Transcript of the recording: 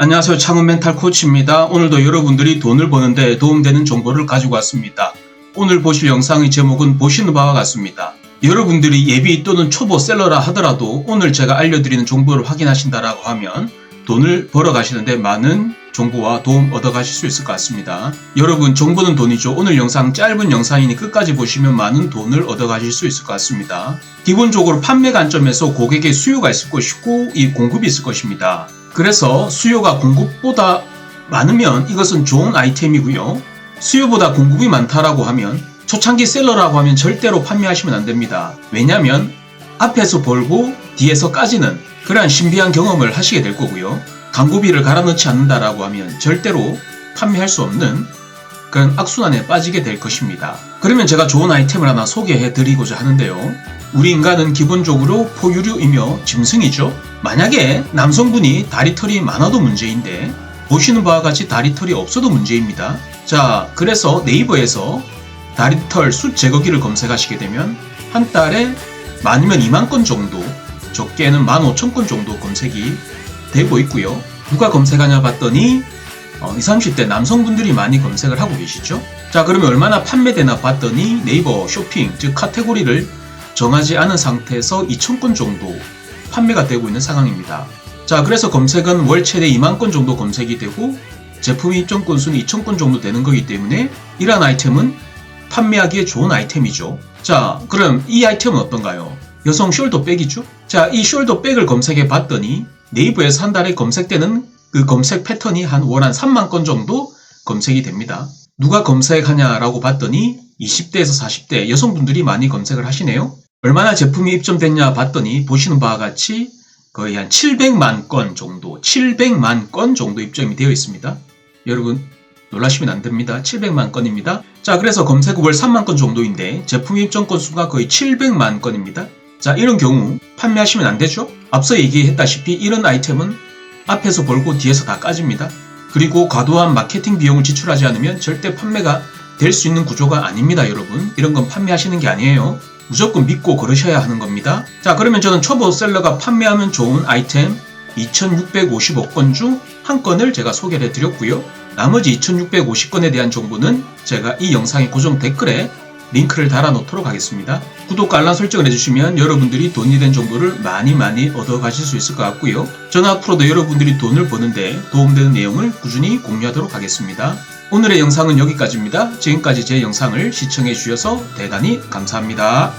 안녕하세요. 창은 멘탈 코치입니다. 오늘도 여러분들이 돈을 버는데 도움되는 정보를 가지고 왔습니다. 오늘 보실 영상의 제목은 보시는 바와 같습니다. 여러분들이 예비 또는 초보 셀러라 하더라도 오늘 제가 알려드리는 정보를 확인하신다라고 하면 돈을 벌어 가시는데 많은 정보와 도움 얻어 가실 수 있을 것 같습니다. 여러분 정보는 돈이죠. 오늘 영상 짧은 영상이니 끝까지 보시면 많은 돈을 얻어 가실 수 있을 것 같습니다. 기본적으로 판매 관점에서 고객의 수요가 있을 것이고 이 공급이 있을 것입니다. 그래서 수요가 공급보다 많으면 이것은 좋은 아이템이고요. 수요보다 공급이 많다라고 하면 초창기 셀러라고 하면 절대로 판매하시면 안 됩니다. 왜냐하면 앞에서 벌고 뒤에서 까지는 그러한 신비한 경험을 하시게 될 거고요. 광고비를 갈아넣지 않는다라고 하면 절대로 판매할 수 없는 그런 악순환에 빠지게 될 것입니다. 그러면 제가 좋은 아이템을 하나 소개해 드리고자 하는데요. 우리 인간은 기본적으로 포유류이며 짐승이죠. 만약에 남성분이 다리털이 많아도 문제인데 보시는 바와 같이 다리털이 없어도 문제입니다. 자, 그래서 네이버에서 다리털 숫 제거기를 검색하시게 되면 한 달에 많으면 2만 건 정도, 적게는 15,000건 정도 검색이 되고 있고요. 누가 검색하냐 봤더니 어, 20, 30대 남성분들이 많이 검색을 하고 계시죠. 자, 그러면 얼마나 판매되나 봤더니 네이버 쇼핑, 즉 카테고리를 정하지 않은 상태에서 2,000건 정도 판매가 되고 있는 상황입니다. 자, 그래서 검색은 월 최대 2만 건 정도 검색이 되고 제품의 입점 건수는 2,000건 정도 되는 거기 때문에 이러한 아이템은 판매하기에 좋은 아이템이죠. 자, 그럼 이 아이템은 어떤가요? 여성 숄더백이죠. 자, 이 숄더백을 검색해 봤더니 네이버에서 한 달에 검색되는 그 검색 패턴이 한 월 한 3만 건 정도 검색이 됩니다. 누가 검색하냐라고 봤더니 20대에서 40대 여성분들이 많이 검색을 하시네요. 얼마나 제품이 입점됐냐 봤더니 보시는 바와 같이 거의 한 700만 건 정도, 700만 건 정도 입점이 되어 있습니다. 여러분 놀라시면 안 됩니다. 700만 건입니다. 자, 그래서 검색 월 3만 건 정도인데 제품 입점 건수가 거의 700만 건입니다. 자, 이런 경우 판매하시면 안 되죠? 앞서 얘기했다시피 이런 아이템은 앞에서 벌고 뒤에서 다 까집니다. 그리고 과도한 마케팅 비용을 지출하지 않으면 절대 판매가 될 수 있는 구조가 아닙니다, 여러분. 이런 건 판매하시는 게 아니에요. 무조건 믿고 걸으셔야 하는 겁니다. 자, 그러면 저는 초보 셀러가 판매하면 좋은 아이템 2650건 중 한 건을 제가 소개를 해드렸고요. 나머지 2650건에 대한 정보는 제가 이 영상의 고정 댓글에 링크를 달아 놓도록 하겠습니다. 구독과 알람 설정을 해주시면 여러분들이 돈이 된 정보를 많이 많이 얻어 가실 수 있을 것 같고요. 저는 앞으로도 여러분들이 돈을 버는데 도움되는 내용을 꾸준히 공유하도록 하겠습니다. 오늘의 영상은 여기까지입니다. 지금까지 제 영상을 시청해 주셔서 대단히 감사합니다.